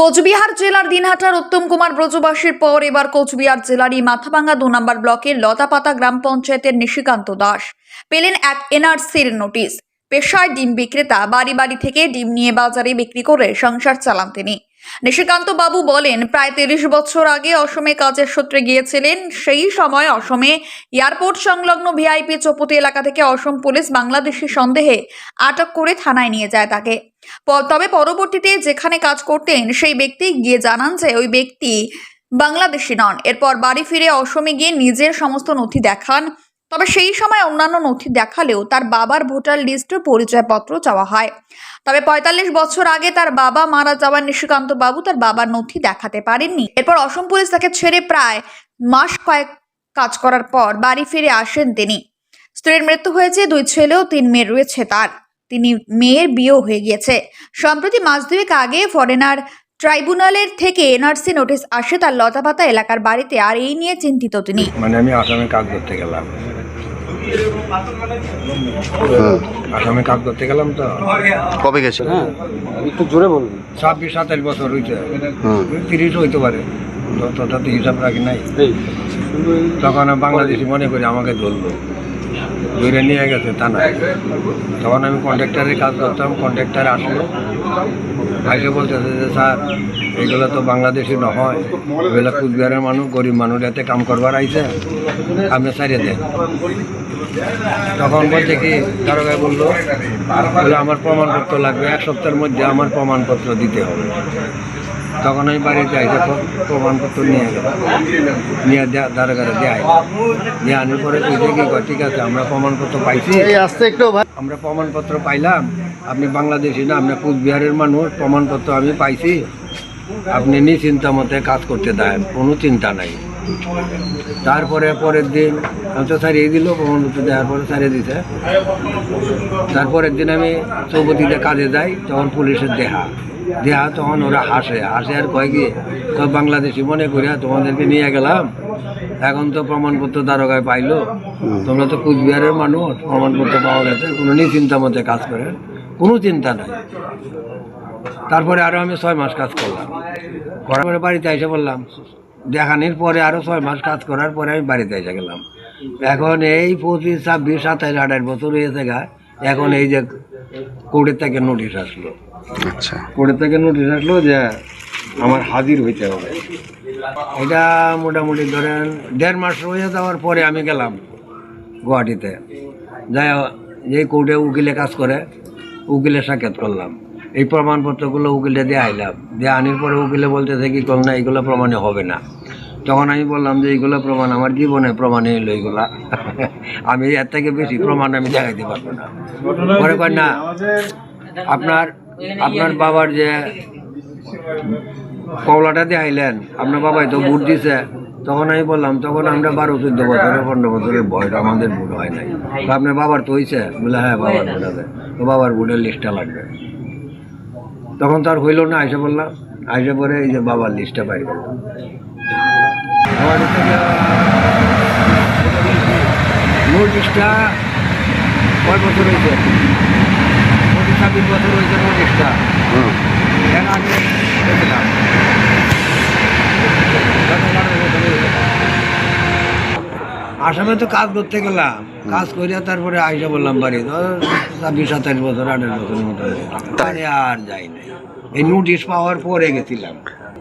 কোচবিহার জেলার দিনহাটার উত্তম কুমার ব্রজবাসীর পর এবার কোচবিহার জেলারই মাথাভাঙ্গা দু নম্বর ব্লকের লতাপাতা গ্রাম পঞ্চায়েতের নিশিকান্ত দাস। পেলেন এক এনআরসির নোটিশ। পেশায় ডিম বিক্রেতা, বাড়ি বাড়ি থেকে ডিম নিয়ে বাজারে বিক্রি করে সংসার চালান তিনি। নিশিকান্ত বাবু বলেন, প্রায় তিরিশ বছর আগে অসমে কাজের সূত্রে গিয়েছিলেন। সেই সময় অসমে এয়ারপোর্ট সংলগ্ন ভিআইপি চৌপতি এলাকা থেকে অসম পুলিশ বাংলাদেশি সন্দেহে আটক করে থানায় নিয়ে যায় তাকে। তবে পরবর্তীতে যেখানে কাজ করতেন, সেই ব্যক্তি গিয়ে জানান যে ওই ব্যক্তি বাংলাদেশি নন। এরপর বাড়ি ফিরে অসমে গিয়ে নিজের সমস্ত নথি দেখান। তবে সেই সময় অন্যান্য নথি দেখালেও তার বাবার ভোটার লিস্ট পরিচয়পত্র চাওয়া হয়। তবে পঁয়তাল্লিশ বছর আগে তার বাবা মারা যাওয়ার নিশিকান্ত বাবু তার বাবার নথি দেখাতে পারেননি। এরপর অসম পুলিশ তাকে ছেড়ে প্রায় মাস কয়েক কাজ করার পর বাড়ি ফিরে আসেন তিনি। স্ত্রীর মৃত্যু হয়েছে, দুই ছেলে ও তিন মেয়ে রয়েছে তার। তিনি মেয়ের বিয়েও হয়ে গিয়েছে। সম্প্রতি মাস দুয়েক আগে ফরেনার ট্রাইব্যুনালের থেকে এনআরসি নোটিশ আসে তার লতাপাতা এলাকার বাড়িতে, আর এই নিয়ে চিন্তিত তিনি। মানে আমি আসামে কাজ করতে গেলাম। আসামে কাজ করতে গেলাম তো। কবে গেছে? হ্যাঁ একটু জোরে বলুন। ছাব্বিশ সাতাশ বছর হইতে তিরিশ হইতে পারে। ততটা তো হিসাব রাখি নাই। তখন আমি বাংলাদেশি মনে করি আমাকে ধরলো। ধরে নিয়ে গেছে তা না তখন আমি কন্ট্রাক্টারের কাজ করতাম কন্ট্রাক্টার আসলো। আইসে বলতেছে যে স্যার এগুলো তো বাংলাদেশি নহয় এগুলো কুচবিহারের মানুষ গরিব মানুষ এতে কাম করবার আইছে। আপনি সারিয়ে দেন। তখন বলছে কি দারোগায় বলল বলে আমার প্রমাণপত্র লাগবে এক সপ্তাহের মধ্যে আমার প্রমাণপত্র দিতে হবে। তখন আমি বাড়িতে আইসে প্র- প্রমাণপত্র নিয়ে গেলাম। নিয়ে দারোগারে দেয় দিয়ে আনার পরে কইছে কি ঠিক আছে আমরা প্রমাণপত্র পাইছি। আসতে একটু আমরা প্রমাণপত্র পাইলাম। আপনি বাংলাদেশি না আপনি কুচবিহারের মানুষ প্রমাণপত্র আমি পাইছি। আপনি নিশ্চিন্তা মতে কাজ করতে দেন কোনো চিন্তা নাই। তারপরে পরের দিন আমি তো ছাড়িয়ে দিল প্রমাণপত্র দেওয়ার পরে ছাড়িয়ে দিতে তারপরের দিন আমি চৌপতিতে কাজে যাই তখন পুলিশের দেহা। দেহা তখন ওরা হাসে। হাসে আর কয় কি তো বাংলাদেশি মনে করিয়া তোমাদেরকে নিয়ে গেলাম। এখন তো প্রমাণপত্র দারোগায় পাইলো। তোমরা তো কুচবিহারের মানুষ প্রমাণপত্র পাওয়া গেছে। কোনো নিশ্চিন্তা মতে কাজ করে। কোনো চিন্তা নাই। তারপরে আরও আমি ছয় মাস কাজ করলাম। করার পরে বাড়িতে এসে বললাম দেখানির পরে আরও ছয় মাস কাজ করার পরে আমি বাড়িতে এসে গেলাম। এখন এই পঁচিশ ছাব্বিশ সাতাশ আঠাশ বছর হয়েছে গা এখন এই যে কোর্টের থেকে নোটিশ আসলো। আচ্ছা। কোর্টের থেকে নোটিশ আসলো যে আমার হাজির হইতে হবে। এটা মোটামুটি ধরেন দেড় মাস হয়ে যাওয়ার পরে আমি গেলাম গুয়াহাটিতে। যাই যে কোর্টে উকিলে কাজ করে উকিলের সাক্ষাৎ করলাম। এই প্রমাণপত্রগুলো উকিলে দিয়ে আইলাম। দিয়ে আনির পরে উকিলে বলতেছে কি কল না এইগুলো প্রমাণে হবে না। তখন আমি বললাম যে এইগুলো প্রমাণ আমার জীবনে প্রমাণে এলো এইগুলা। আমি এর থেকে বেশি প্রমাণ আমি দেখাইতে পারব না। পরে কয় না আপনার আপনার বাবার যে কমলাটা দেখাইলেন আপনার বাবাই তো ভোট দিছে। তখন আমি বললাম তখন আমরা বারো চোদ্দ বছরের পনেরো বছরের বয়স আমাদের ভোট হয় নাই। আপনার বাবার তো হয়েছে বলে হ্যাঁ বাবার ভোট আছে। তো বাবার ভোটের লিস্টটা লাগবে। তখন তার হইল না আইসে বললাম আইসে পরে এই যে বাবার লিস্টটা বাইর করলাম। নোটিশটা কয় বছর হয়েছে পঁচিশ ছাব্বিশ বছর হয়েছে নোটিশটা এর আগে গেছিলাম দশ বারো বছর হয়েছে। আসামে তো কাজ করতে গেলাম। কাজ করিয়া তারপরে আইসা বললাম বাড়ি তো ছাব্বিশ সাতাশ বছর আঠাশ বছরের মতো। তাহলে আর যাই নাই। এই নোটিশ পাওয়ার পরে গেছিলাম।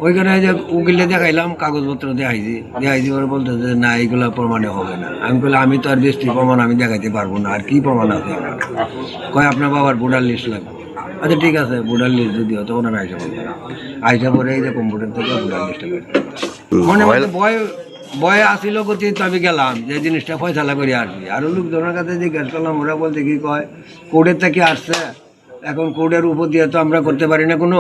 ওইখানে যে উকিলে দেখাইলাম কাগজপত্র দেখাইছি। দেখাইছি ওরা বলতেছে যে না এইগুলো প্রমাণে হবে না। আমি বললাম আমি তো আর বেশি প্রমাণ আমি দেখাইতে পারব না। আর কি প্রমাণ আছে? কয় আপনার বাবার ভোটার লিস্ট লাগবে। আচ্ছা ঠিক আছে ভোটার লিস্ট যদিও তখন আমি আইসা বলব আইসা পরে এই যে কম্পিউটার থেকে ভোটার লিস্টটা মনে মনে ভয় ভয় আসিল গতি আমি গেলাম, যে জিনিসটা ফয়সালা করে আসবি। আর লোকজনের কাছে জিজ্ঞেস করলাম, ওরা বলতে কি কয়, কোর্টের থেকে আসছে, এখন কোর্টের উপর দিয়ে তো আমরা করতে পারি না কোনো।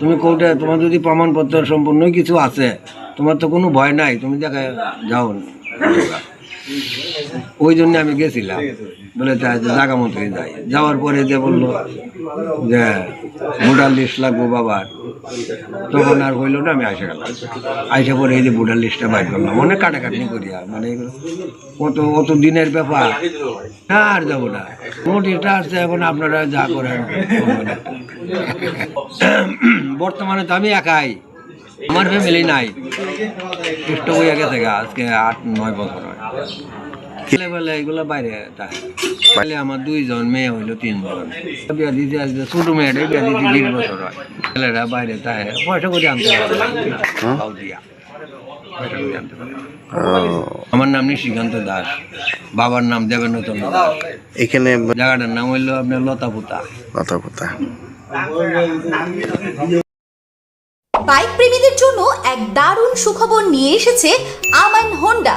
তুমি কোর্টে, তোমার যদি প্রমাণপত্র সম্পূর্ণ কিছু আছে, তোমার তো কোনো ভয় নাই, তুমি দেখে যাও ওই জন্য আমি গেছিলাম। বলে জায়গা মতোই যাই। যাওয়ার পরে যে বলল যে, ভোটার লিস্ট লাগবো বাবার। তখন আর হইল না, আমি আসে গেলাম। আইসা পরে এই যে ভোটার লিস্টটা বাইর করলাম, অনেক কাটাকাটি করিয়া মানে এগুলো কত কত দিনের ব্যাপার? না আর যাব না। নোটিশটা আসছে এখন আপনারা যা করেন, বর্তমানে তো আমি একাই। আমার ফ্যামিলি নাই। সুস্থ হয়ে গেছে আজকে আট, নয় বছর হয়। ছেলেবেলা এগুলো বাইরে তাই আমার দুইজন মেয়ে হইল তিনজন। বিয়া দিতে আসবে ছোট মেয়েটা বিয়া দিতে বিশ বছর হয়। ছেলেরা বাইরে তাই পয়সা করে আনতে পারে দিয়া। পয়সা করে আনতে পারে না। ও, আমার নাম নিশিকান্ত দাস। বাবার নাম দেবেন্দ্র দাস। এখানে জায়গাটার নাম হইল আপনার লতাপুতা। কথা বাইক প্রেমীদের জন্য এক দারুণ সুখবর নিয়ে এসেছে আমান হোন্ডা।